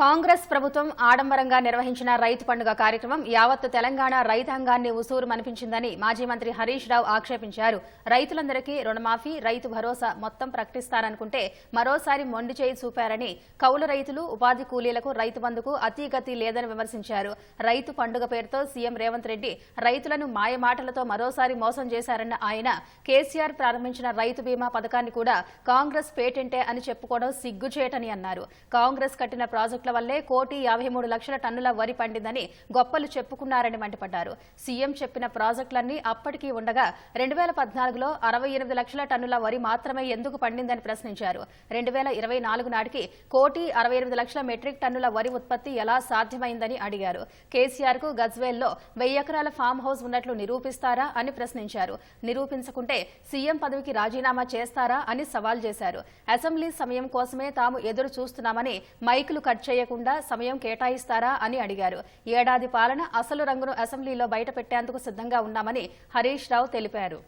కాంగ్రెస్ ప్రభుత్వం ఆడంబరంగా నిర్వహించిన రైతు పండుగ కార్యక్రమం యావత్తు తెలంగాణ రైతాంగాన్ని ఉసూరు మనిపించిందని మాజీ మంత్రి హరీష్ రావు ఆక్షేపించారు. రైతులందరికీ రుణమాఫీ రైతు భరోసా మొత్తం ప్రకటిస్తారనుకుంటే మరోసారి మొండి చేయి చూపారని కౌలు రైతులు ఉపాధి కూలీలకు రైతు బంధుకు అతీగతి లేదని విమర్శించారు. రైతు పండుగ పేరుతో సీఎం రేవంత్ రెడ్డి రైతులను మాయమాటలతో మరోసారి మోసం చేశారన్న ఆయన కేసీఆర్ ప్రారంభించిన రైతు బీమా పథకాన్ని కూడా కాంగ్రెస్ పేటెంటే అని చెప్పుకోవడం సిగ్గుచేటని అన్నారు. కాంగ్రెస్ కట్టిన ప్రాజెక్టుల వల్లే కోటి యాభై మూడు లక్షల టన్నుల వరి పండిందని గొప్పలు చెప్పుకున్నారని మండిపడ్డారు. సీఎం చెప్పిన ప్రాజెక్టులన్నీ అప్పటికీ ఉండగా రెండు వేల పద్నాలుగులో అరవై ఎనిమిది లక్షల టన్నుల వరి మాత్రమే ఎందుకు పండిందని ప్రశ్నించారు. రెండు వేల ఇరవై నాలుగు నాటికి కోటి అరవై ఎనిమిది లక్షల మెట్రిక్ టన్నుల వరి ఉత్పత్తి ఎలా సాధ్యమైందని అడిగారు. కేసీఆర్కు గజ్వేల్లో వెయ్యి ఎకరాల ఫామ్ హౌస్ ఉన్నట్లు నిరూపిస్తారా అని ప్రశ్నించారు. నిరూపించకుంటే సీఎం పదవికి రాజీనామా చేస్తారా అని సవాల్ చేశారు. అసెంబ్లీ సమయం కోసమే తాము ఎదురు చూస్తున్నామని మైకులు కట్ చేయకుండా సమయం కేటాయిస్తారా అని అడిగారు. ఏడాది పాలన అసలు రంగును అసెంబ్లీలో బయటపెట్టేందుకు సిద్ధంగా ఉన్నామని హరీష్ రావు తెలిపారు.